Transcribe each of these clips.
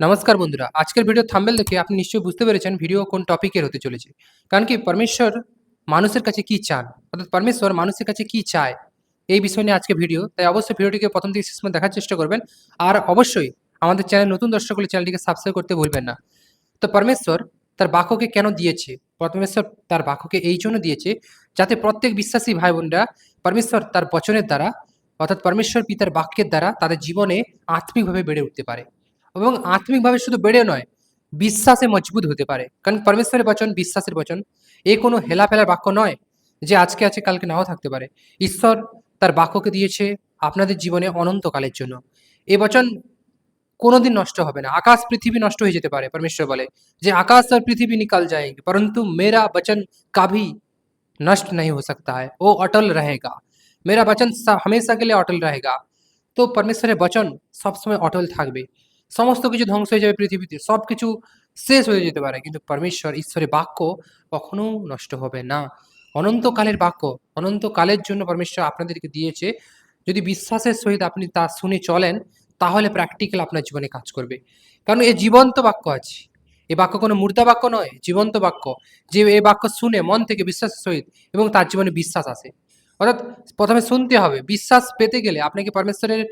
নমস্কার বন্ধুরা, আজকের ভিডিও থাম্বেল দেখে আপনি নিশ্চয়ই বুঝতে পেরেছেন ভিডিও কোন টপিকের হতে চলেছে। কারণ কি পরমেশ্বর মানুষের কাছে কি চান? অর্থাৎ পরমেশ্বর মানুষের কাছে কি চায়? এই বিষয় নিয়ে আজকে ভিডিও তাই অবশ্যই ভিডিওটিকে প্রথম থেকে শেষ দেখার চেষ্টা করবেন। আর অবশ্যই আমাদের চ্যানেল নতুন দর্শক হলে চ্যানেলটিকে সাবস্ক্রাইব করতে ভুলবেন না। তো পরমেশ্বর তার বাক্যকে কেন দিয়েছে? পরমেশ্বর তার বাক্যকে এই জন্য দিয়েছে যাতে প্রত্যেক বিশ্বাসী ভাই বোনরা পরমেশ্বর তার বচনের দ্বারা, অর্থাৎ পরমেশ্বর পিতার বাক্যের দ্বারা তাদের জীবনে আত্মিকভাবে বেড়ে উঠতে পারে। এবং আত্মিকভাবে শুধু বেড়ে নয় বিশ্বাসে মজবুত হতে পারে কারণ পরমেশ্বরের বচন বিশ্বাসের বচন এ কোনো হেলাফেলার বাক্য নয় যে আজকে আছে কালকে নাও থাকতে পারে ঈশ্বর তার বাক্যকে দিয়েছে আপনাদের জীবনে অনন্তকালের জন্য এ বচন কোনোদিন নষ্ট হবে না আকাশ পৃথিবী নষ্ট হয়ে যেতে পারে পরমেশ্বর বলে যে আকাশ আর পৃথিবী निकल जाएंगे परंतु मेरा वचन कभी नष्ट नहीं हो सकता है वो अटल रहेगा मेरा वचन सा- हमेशा के लिए अटल रहेगा তো পরমেশ্বরের বচন সবসময় অটল থাকবে সমস্ত কিছু ধ্বংস হয়ে যাবে পৃথিবীতে সব কিছু শেষ হয়ে যেতে পারে। কিন্তু পরমেশ্বর, ঈশ্বরের বাক্য কখনো নষ্ট হবে না। অনন্তকালের বাক্য, অনন্তকালের জন্য পরমেশ্বর আপনাদেরকে দিয়েছে। যদি বিশ্বাসের সহিত আপনি তা শুনে চলেন, তাহলে প্র্যাকটিক্যাল আপনার জীবনে কাজ করবে। কারণ এ জীবন্ত বাক্য আছে। এ বাক্য কোনো মূর্তা বাক্য নয়, জীবন্ত বাক্য। যে এ বাক্য শুনে, মন থেকে বিশ্বাসের সহিত এবং তার জীবনে বিশ্বাস আসে। অর্থাৎ প্রথমে শুনতে হবে। বিশ্বাস পেতে গেলে আপনাকে পরমেশ্বরের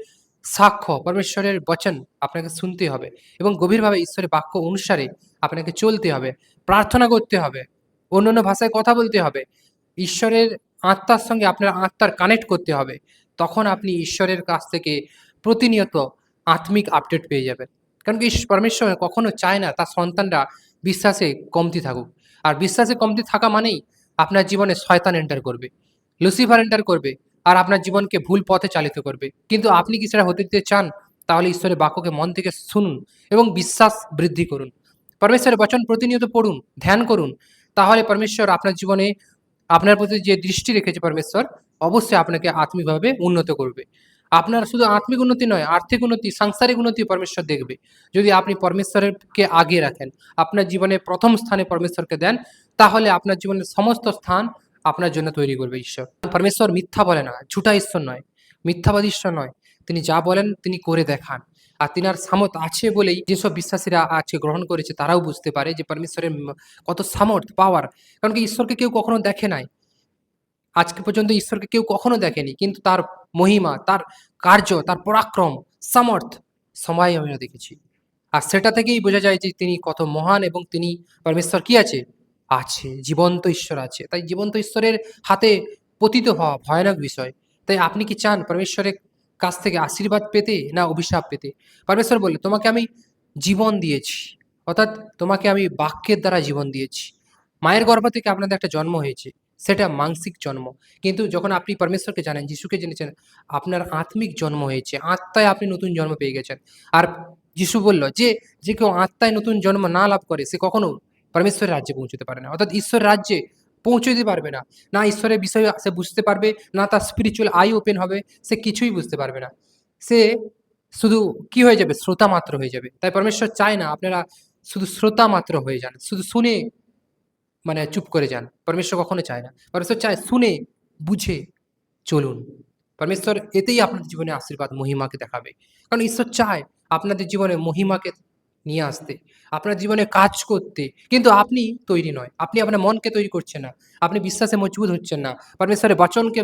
সাক্ষ্য, পরমেশ্বরের বচন আপনাকে শুনতে হবে এবং গভীরভাবে ঈশ্বরের বাক্য অনুসারে আপনাকে চলতে হবে, প্রার্থনা করতে হবে অন্য অন্য ভাষায় কথা বলতে হবে, ঈশ্বরের আত্মার সঙ্গে আপনার আত্মার কানেক্ট করতে হবে, তখন আপনি ঈশ্বরের কাছ থেকে প্রতিনিয়ত আত্মিক আপডেট পেয়ে যাবেন। কারণ কি পরমেশ্বর কখনো চায় না তার সন্তানরা বিশ্বাসে কমতি থাকুক। আর বিশ্বাসে কমতি থাকা মানেই আপনার জীবনে শয়তান এন্টার করবে লুসিফার এন্টার করবে আর আপনার জীবনকে ভুল পথে চালিত করবে। কিন্তু আপনি কি সেটা হতে দিতে চান? তাহলে ঈশ্বরের বাক্যকে মন থেকে শুনুন এবং বিশ্বাস বৃদ্ধি করুন। পরমেশ্বরের বচন প্রতিনিয়ত পড়ুন, ধ্যান করুন। তাহলে পরমেশ্বর আপনার জীবনে আপনার প্রতি যে দৃষ্টি রেখেছে পরমেশ্বর, অবশ্যই আপনাকে আত্মিকভাবে উন্নত করবে। আপনার শুধু আত্মিক উন্নতি নয়, আর্থিক উন্নতি, সাংসারিক উন্নতি পরমেশ্বর দেখবে। যদি আপনি পরমেশ্বরকে আগে রাখেন, আপনার জীবনে প্রথম স্থানে পরমেশ্বরকে দেন, তাহলে আপনার জীবনের সমস্ত স্থান আপনার জন্য তৈরি করবে ঈশ্বর। পরমেশ্বর মিথ্যা বলে না ঝুটা ঈশ্বর নয়, মিথ্যাবাদী ঈশ্বর নয়। তিনি যা বলেন তিনি করে দেখান। আর তিনার সামর্থ আছে বলেই যেসব বিশ্বাসীরা আজকে গ্রহণ করেছে তারাও বুঝতে পারে যে পরমেশ্বরের কত সামর্থ পাওয়ার কারণ কি ঈশ্বরকে কেউ কখনো দেখে নাই। আজকে পর্যন্ত ঈশ্বরকে কেউ কখনো দেখেনি। কিন্তু তার মহিমা, তার কার্য, তার পরাক্রম সামর্থ সময় আমরা দেখেছি। আর সেটা থেকেই বোঝা যায় যে তিনি কত মহান এবং তিনি পরমেশ্বর কি আছে? আছে, জীবন্ত ঈশ্বর আছে। তাই জীবন্ত ঈশ্বরের হাতে পতিত হওয়া ভয়ানক বিষয়। তাই আপনি কি চান পরমেশ্বরের কাছ থেকে আশীর্বাদ পেতে না অভিশাপ পেতে? পরমেশ্বর বললে, তোমাকে আমি জীবন দিয়েছি। অর্থাৎ তোমাকে আমি বাক্যের দ্বারা জীবন দিয়েছি। মায়ের গর্ভ থেকে আপনাদের একটা জন্ম হয়েছে। সেটা মানসিক জন্ম। কিন্তু যখন আপনি পরমেশ্বরকে জানেন, যিশুকে জেনেছেন, আপনার আত্মিক জন্ম হয়েছে। আত্মায় আপনি নতুন জন্ম পেয়ে গেছেন। আর যিশু বলল যে যে কেউ আত্মায় নতুন জন্ম না লাভ করে, সে কখনো পরমেশ্বরের রাজ্যে পৌঁছতে পারে না। অর্থাৎ ঈশ্বর রাজ্যে পৌঁছে দিতে পারবে না। না ঈশ্বরের বিষয়ে সে বুঝতে পারবে, না তার স্পিরিচুয়াল আই ওপেন হবে, সে কিছুই বুঝতে পারবে না। সে শুধু কি হয়ে যাবে? শ্রোতা মাত্র হয়ে যাবে। তাই পরমেশ্বর চায় না আপনারা শুধু শ্রোতা মাত্র হয়ে যান, শুধু শুনে মানে চুপ করে যান। পরমেশ্বর কখনো চায় না। পরমেশ্বর চায় শুনে, বুঝে, চলুন। পরমেশ্বর এতেই আপনাদের জীবনে আশীর্বাদ, মহিমাকে দেখাবে। কারণ ঈশ্বর চায় আপনাদের জীবনে মহিমাকে নিয়ে আসতে, আপনার জীবনে কাজ করতে। কিন্তু আপনি তৈরি নয়। আপনি আপনার মনকে তৈরি করছেন না। আপনি বিশ্বাসে মজবুত হচ্ছেন না। পরমেশ্বরের বচনকে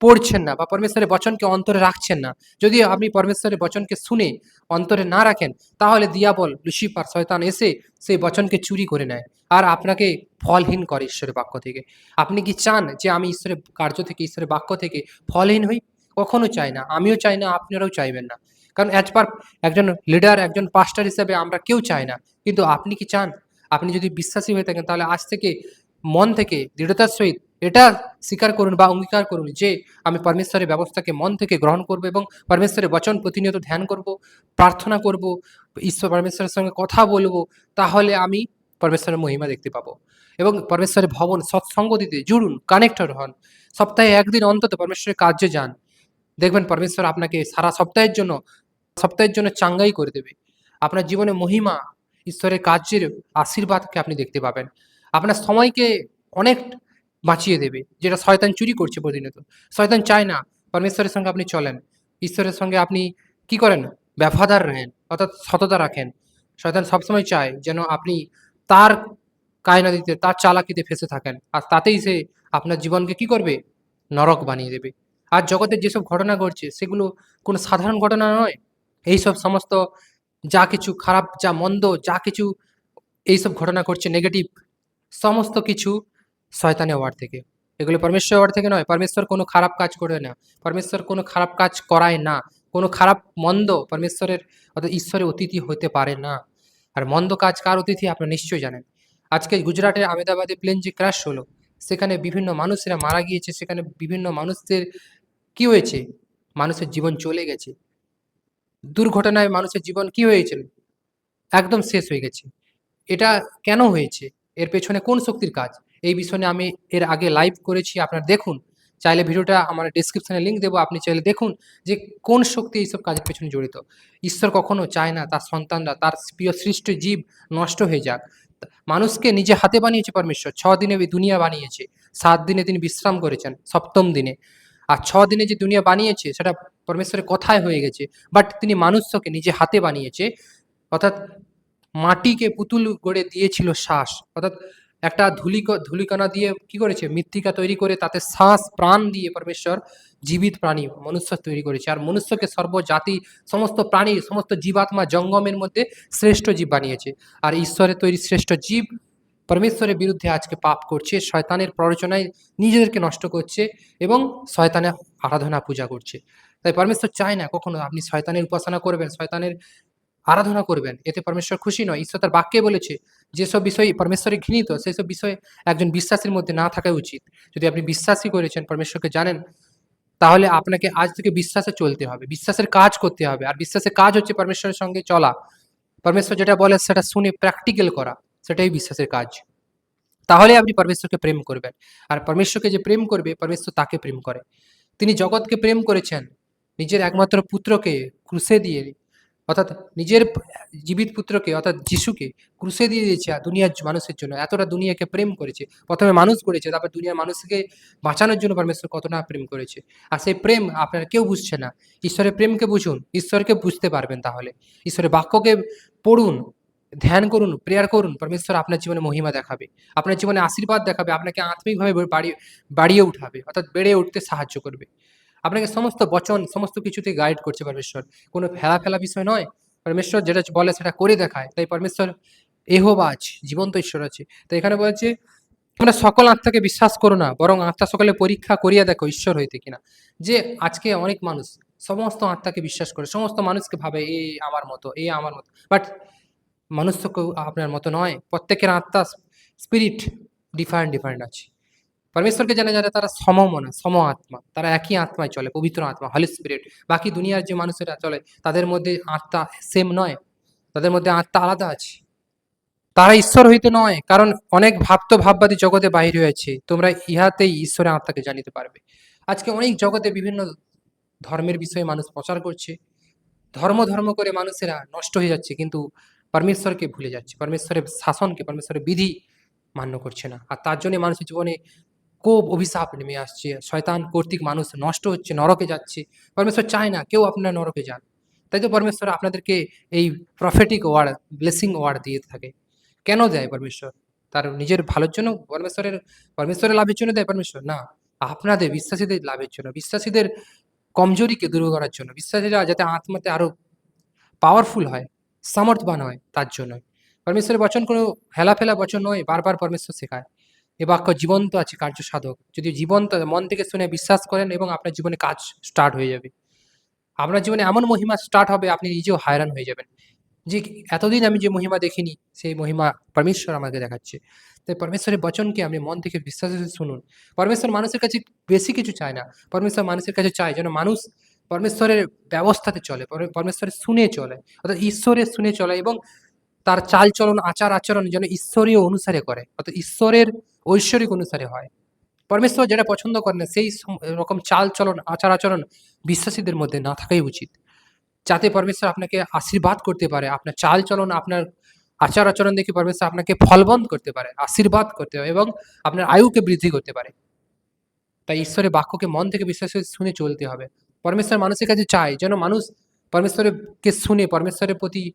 পড়ছেন না বা পরমেশ্বরের বচনকে অন্তরে রাখছেন না। যদি আপনি পরমেশ্বরের বচনকে শুনে অন্তরে না রাখেন, তাহলে দিয়াবল, লুসিফার, শয়তান এসে সেই বচনকে চুরি করে নেয়। আর আপনাকে ফলহীন করে ঈশ্বরের বাক্য থেকে। আপনি কি চান যে আমি ঈশ্বরের কার্য থেকে, ঈশ্বরের বাক্য থেকে ফলহীন হই? কখনো চাই না। আমিও চাই না, আপনারাও চাইবেন না। কারণ অ্যাজ পার একজন লিডার একজন পাস্টার হিসেবে আমরা কেউ চাই না। কিন্তু আপনি কি চান? আপনি যদি বিশ্বাসী হয়ে থাকেন, তাহলে আজ থেকে মন থেকে, দৃঢ়তার সহিত এটা স্বীকার করুন বা অঙ্গীকার করুন যে আমি পরমেশ্বরের ব্যবস্থাকে মন থেকে গ্রহণ করব এবং পরমেশ্বরের বচন প্রতিনিয়ত ধ্যান করব, প্রার্থনা করব, ঈশ্বর পরমেশ্বরের সঙ্গে কথা বলব, তাহলে আমি পরমেশ্বরের মহিমা দেখতে পাবো। এবং পরমেশ্বরের ভবন, সৎসঙ্গ দিতে জুড়ুন কানেক্টর হন। সপ্তাহে একদিন অন্তত পরমেশ্বরের কার্যে যান। দেখবেন পরমেশ্বর আপনাকে সারা সপ্তাহের জন্য সপ্তাহের জন্য চাঙ্গাই করে দেবে। আপনার জীবনে মহিমা, ঈশ্বরের কার্যের আশীর্বাদকে আপনি দেখতে পাবেন। আপনার সময়কে অনেক বাঁচিয়ে দেবে, যেটা শয়তান চুরি করছে প্রতিনিয়ত। শয়তান চায় না পরমেশ্বরের সঙ্গে আপনি চলেন। ঈশ্বরের সঙ্গে আপনি কি করেন? ব্যবহার রাখেন অর্থাৎ সততা রাখেন। শয়তান সবসময় চায় যেন আপনি তার কায়নাদিতে, তার চালাকিতে ফেসে থাকেন। আর তাতেই সে আপনার জীবনকে কি করবে? নরক বানিয়ে দেবে। আর জগতে যেসব ঘটনা ঘটছে, সেগুলো কোনো সাধারণ ঘটনা নয়। এইসব সমস্ত যা কিছু খারাপ, যা মন্দ, যা কিছু এইসব ঘটনা ঘটছে নেগেটিভ সমস্ত কিছু শয়তানের ওয়ার্ড থেকে। এগুলো পরমেশ্বর ওয়ার্ড থেকে নয়, পরমেশ্বর কোনো খারাপ কাজ করে না। পরমেশ্বর কোনো খারাপ কাজ করায় না। কোনো খারাপ, মন্দ পরমেশ্বরের অর্থাৎ ঈশ্বরের অতিথি হতে পারে না। আর মন্দ কাজ কার অতিথি? আপনারা নিশ্চয়ই জানেন। আজকে গুজরাটের আমেদাবাদে প্লেন যে ক্র্যাশ হলো, সেখানে বিভিন্ন মানুষেরা মারা গিয়েছে। সেখানে বিভিন্ন মানুষদের কি হয়েছে? মানুষের জীবন চলে গেছে। দুর্ঘটনায় মানুষের জীবন কি হয়েছিল? একদম শেষ হয়ে গেছে। এটা কেন হয়েছে? এর পেছনে কোন শক্তির কাজ? এই বিষয়ে আমি এর আগে লাইভ করেছি, আপনারা দেখুন। চাইলে ভিডিওটা আমার ডিসক্রিপশনে লিঙ্ক দেবো, আপনি চাইলে দেখুন যে কোন শক্তি এইসব কাজের পেছনে জড়িত। ঈশ্বর কখনো চায় না, তার সন্তানরা, তার প্রিয় সৃষ্ট জীব নষ্ট হয়ে যাক। মানুষকে নিজে হাতে বানিয়েছে পরমেশ্বর ছ দিনে দুনিয়া বানিয়েছে, সাত দিনে তিনি বিশ্রাম করেছেন, সপ্তম দিনে। আর ছ দিনে যে দুনিয়া বানিয়েছে, সেটা পরমেশ্বরের কথায় হয়ে গেছে। বাট তিনি মানুষকে নিজে হাতে বানিয়েছে। অর্থাৎ মাটিকে পুতুল গড়ে দিয়েছিল শ্বাস। অর্থাৎ একটা ধুলিক ধুলিকণা দিয়ে কি করেছে? মৃত্তিকা তৈরি করে তাতে শ্বাস, প্রাণ দিয়ে পরমেশ্বর জীবিত প্রাণী, মনুষ্য তৈরি করেছে। আর মনুষ্যকে সর্বজাতি সমস্ত প্রাণী, সমস্ত জীবাত্মা জঙ্গমের মধ্যে শ্রেষ্ঠ জীব বানিয়েছে। আর ঈশ্বরের তৈরি শ্রেষ্ঠ জীব পরমেশ্বরের বিরুদ্ধে আজকে পাপ করছে, শয়তানের প্ররোচনায় নিজেদেরকে নষ্ট করছে এবং শয়তানের আরাধনা পূজা করছে। তাই পরমেশ্বর চায় না কখনো আপনি শয়তানের উপাসনা করবেন, শয়তানের আরাধনা করবেন, এতে পরমেশ্বর খুশি নয়। ঈশ্বর তার বাক্যে বলেছে, যেসব বিষয় পরমেশ্বরে ঘৃণিত সেই সব বিষয়ে একজন বিশ্বাসীর মধ্যে না থাকা উচিত। যদি আপনি বিশ্বাসী করেছেন, পরমেশ্বরকে জানেন, তাহলে আপনাকে আজ থেকে বিশ্বাসে চলতে হবে, বিশ্বাসের কাজ করতে হবে। আর বিশ্বাসের কাজ হচ্ছে পরমেশ্বরের সঙ্গে চলা। পরমেশ্বর যেটা বলে সেটা শুনে প্র্যাকটিক্যাল করা। সেটাই বিশ্বাসের কাজ। তাহলে আপনি পরমেশ্বরকে প্রেম করবেন। আর পরমেশ্বরকে যে প্রেম করবে, পরমেশ্বর তাকে প্রেম করে। তিনি জগৎকে প্রেম করেছেন, নিজের একমাত্র পুত্রকে ক্রুশে দিয়ে, অর্থাৎ নিজের জীবিত পুত্রকে, অর্থাৎ যিশুকে ক্রুশে দিয়ে দিয়েছে দুনিয়ার মানুষের জন্য। এতটা দুনিয়াকে প্রেম করেছে। প্রথমে মানুষ করেছে, তারপর দুনিয়ার মানুষকে বাঁচানোর জন্য পরমেশ্বর কতটা প্রেম করেছে। আর সেই প্রেম আপনারা কেউ বুঝছে না। ঈশ্বরের প্রেমকে বুঝুন, ঈশ্বরকে বুঝতে পারবেন তাহলে। ঈশ্বরের বাক্যকে পড়ুন ধ্যান করুন প্রেয়ার করুন, পরমেশ্বর আপনার জীবনে মহিমা দেখাবে। আপনার জীবনে আশীর্বাদ দেখাবে, আপনাকে আত্মিকভাবে বাড়িয়ে বাড়িয়ে উঠাবে, অর্থাৎ বেড়ে উঠতে সাহায্য করবে। আপনাকে সমস্ত বচন, সমস্ত কিছুতে গাইড করছে পরমেশ্বর। কোনো ফেলা ফেলা বিষয় নয়। পরমেশ্বর যেটা বলে সেটা করে দেখায়। তাই পরমেশ্বর এহোবাজ জীবন্ত ঈশ্বর আছে। তাই এখানে বলছে, তোমরা সকল আত্মাকে বিশ্বাস করো না, বরং আত্মা সকলে পরীক্ষা করিয়া দেখো ঈশ্বর হইতে কিনা। যে আজকে অনেক মানুষ সমস্ত আত্মাকে বিশ্বাস করে, সমস্ত মানুষকে ভাবে, এ আমার মতো, এ আমার মতো। বাট মনুষ্য কেউ আপনার মতো নয়, প্রত্যেকের আত্মা স্পিরিট ডিফারেন্ট ডিফারেন্ট আছে। পরমেশ্বরকে জানা যারা, তারা সম সমমনা সম আত্মা তারা একই আত্মায় চলে, পবিত্র আত্মা হলি স্পিরিট বাকি দুনিয়ার যে মানুষেরা চলে, তাদের মধ্যে আত্মা সেম নয়, তাদের মধ্যে আত্মা আলাদা আছে। তারা ঈশ্বর হইতে নয়, কারণ অনেক ভাবত ভাববাদী জগতে বাহির হয়েছে, তোমরা ইহাতেই ঈশ্বরের আত্মাকে জানিতে পারবে। আজকে অনেক জগতে বিভিন্ন ধর্মের বিষয়ে মানুষ প্রচার করছে। ধর্ম ধর্ম করে মানুষেরা নষ্ট হয়ে যাচ্ছে, কিন্তু পরমেশ্বরকে ভুলে যাচ্ছে, পরমেশ্বরের শাসনকে, পরমেশ্বরের বিধি মান্য করছে না। আর তার জন্য মানুষের জীবনে কোপ অভিশাপ নেমে আসছে। শয়তান কর্তৃক মানুষ নষ্ট হচ্ছে, নরকে যাচ্ছে। পরমেশ্বর চায় না, কেউ আপনার নরকে যান। তাই তো পরমেশ্বর আপনাদেরকে এই প্রফেটিক ওয়ার্ড ব্লেসিং ওয়ার্ড দিয়ে থাকে। কেন দেয় পরমেশ্বর? তার নিজের ভালোর জন্য? পরমেশ্বরের পরমেশ্বরের লাভের জন্য দেয় পরমেশ্বর? না, আপনাদের বিশ্বাসীদের লাভের জন্য। বিশ্বাসীদের কমজোরিকে দূর করার জন্য। বিশ্বাসীরা যাতে আত্মাতে আরও পাওয়ারফুল হয় সামর্থ্যবান হয় তার জন্য পরমেশ্বরের বচন কোনো হেলাফেলা বচন নয়, বারবার পরমেশ্বর শেখায়। এ বাক্য জীবন্ত আছে, কার্য সাধক। যদি জীবন্ত মন থেকে শুনে বিশ্বাস করেন এবং আপনার জীবনে কাজ স্টার্ট হয়ে যাবে। আপনার জীবনে এমন মহিমা স্টার্ট হবে, আপনি নিজেও হায়রান হয়ে যাবেন। যে এতদিন আমি যে মহিমা দেখিনি, সেই মহিমা পরমেশ্বর আমাকে দেখাচ্ছে। তাই পরমেশ্বরের বচনকে আপনি মন থেকে বিশ্বাসের শুনুন। পরমেশ্বর মানুষের কাছে বেশি কিছু চায় না। পরমেশ্বর মানুষের কাছে চায় যেন মানুষ পরমেশ্বরের ব্যবস্থাতে চলে, পরে- পরমেশ্বরের শুনে চলে, অর্থাৎ ঈশ্বরের শুনে চলে এবং তার চাল চলন আচার আচরণ যেন ঈশ্বরীয় অনুসারে করে, অর্থাৎ ঈশ্বরের ঐশ্বরিক অনুসারে হয়। পরমেশ্বর যেটা পছন্দ করেন না, সেই রকম চাল চলন আচার আচরণ বিশ্বাসীদের মধ্যে না থাকাই উচিত। যাতে পরমেশ্বর আপনাকে আশীর্বাদ করতে পারে, আপনার চাল চলন আপনার আচার আচরণ দেখে পরমেশ্বর আপনাকে ফলবন্ধ করতে পারে, আশীর্বাদ করতে পারে এবং আপনার আয়ুকে বৃদ্ধি করতে পারে। তাই ঈশ্বরের বাক্যকে মন থেকে বিশ্বাস করে শুনে চলতে হবে। পরমেশ্বর মানুষের কাছে চায় যেন মানুষ পরমেশ্বরকে শুনে, পরমেশ্বরের প্রতি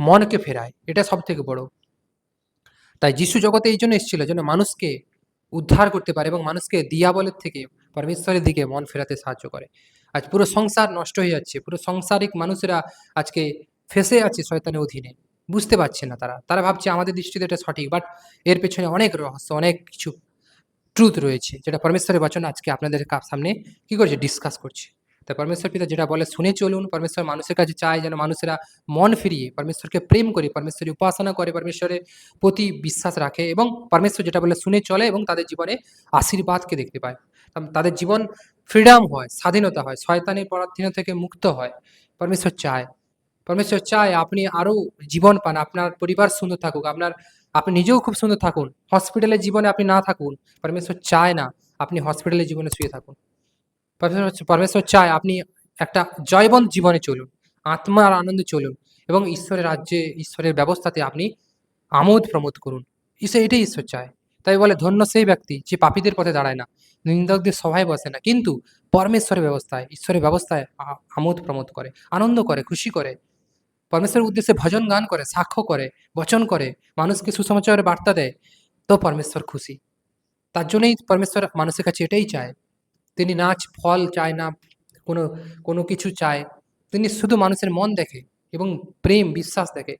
মনকে ফেরায়। এটা সব থেকে বড়। তাই যিশু জগতে এই জন্য এসেছিল যেন মানুষকে উদ্ধার করতে পারে এবং মানুষকে দিয়াবলের থেকে, পরমেশ্বরের দিকে মন ফেরাতে সাহায্য করে। আজ পুরো সংসার নষ্ট হয়ে যাচ্ছে। পুরো সংসারিক মানুষেরা আজকে ফেসে আছে শয়তানের অধীনে। বুঝতে পারছে না তারা। তারা ভাবছে আমাদের দৃষ্টিতে এটা সঠিক বাট এর পেছনে অনেক রহস্য, অনেক কিছু ট্রুথ রয়েছে, যেটা পরমেশ্বরের বচন আজকে আপনাদের সামনে কি করছে? ডিসকাস করছে। তাই পরমেশ্বর পিতা যেটা বলে, শুনে চলুন, পরমেশ্বর মানুষের কাছে চায় যেন মানুষেরা মন ফিরিয়ে পরমেশ্বরকে প্রেম করে পরমেশ্বরের উপাসনা করে, পরমেশ্বরের প্রতি বিশ্বাস রাখে এবং পরমেশ্বর যেটা বলে, শুনে চলে এবং তাদের জীবনে আশীর্বাদকে দেখতে পায়। তাদের জীবন ফ্রিডম হয়, স্বাধীনতা হয় শয়তানি পরাধীন থেকে মুক্ত হয়, পরমেশ্বর চায়। পরমেশ্বর চায়, আপনি আরও জীবন পান, আপনার পরিবার সুন্দর থাকুক, আপনার, আপনি নিজেও খুব সুন্দর থাকুন, হসপিটালের জীবনে আপনি না থাকুন। পরমেশ্বর চায় না, আপনি হসপিটালের জীবনে শুয়ে থাকুন। পরমেশ্বর পরমেশ্বর চায় আপনি একটা জয়বন্ত জীবনে চলুন, আত্মার আনন্দে চলুন এবং ঈশ্বরের রাজ্যে, ঈশ্বরের ব্যবস্থাতে আপনি আমোদ প্রমোদ করুন। ঈশ্বর, এটাই ঈশ্বর চায়। তাই বলে, ধন্য সেই ব্যক্তি যে পাপীদের পথে দাঁড়ায় না, নিন্দকদের সভায় বসে না। কিন্তু পরমেশ্বরের ব্যবস্থায়, ঈশ্বরের ব্যবস্থায় আমোদ প্রমোদ করে, আনন্দ করে, খুশি করে। পরমেশ্বরের উদ্দেশ্যে ভজন গান করে, সাক্ষ্য করে, বচন করে, মানুষকে সুসমাচারের বার্তা দেয়, তো পরমেশ্বর খুশি। তার জন্যই পরমেশ্বর মানুষের কাছে এটাই চায় তিনি নাচ ফল চায় না, কোনো কোনো কিছু চায়। তিনি শুধু মানুষের মন দেখে এবং প্রেম, বিশ্বাস দেখে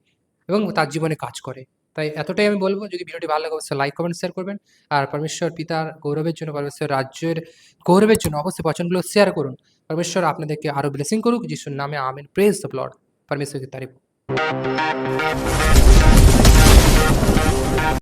এবং তার জীবনে কাজ করে। তাই এতটাই আমি বলব, যদি ভিডিওটি ভালো লাগে অবশ্যই লাইক কমেন্ট শেয়ার করবেন। আর পরমেশ্বর পিতার গৌরবের জন্য, পরমেশ্বর রাজ্যের গৌরবের জন্য অবশ্যই বচনগুলো শেয়ার করুন। পরমেশ্বর আপনাদেরকে আরও ব্লেসিং করুক, যিশুর নামে আমিন। প্রেস দ্য ব্লড পরমেশ্বরকে তারিফ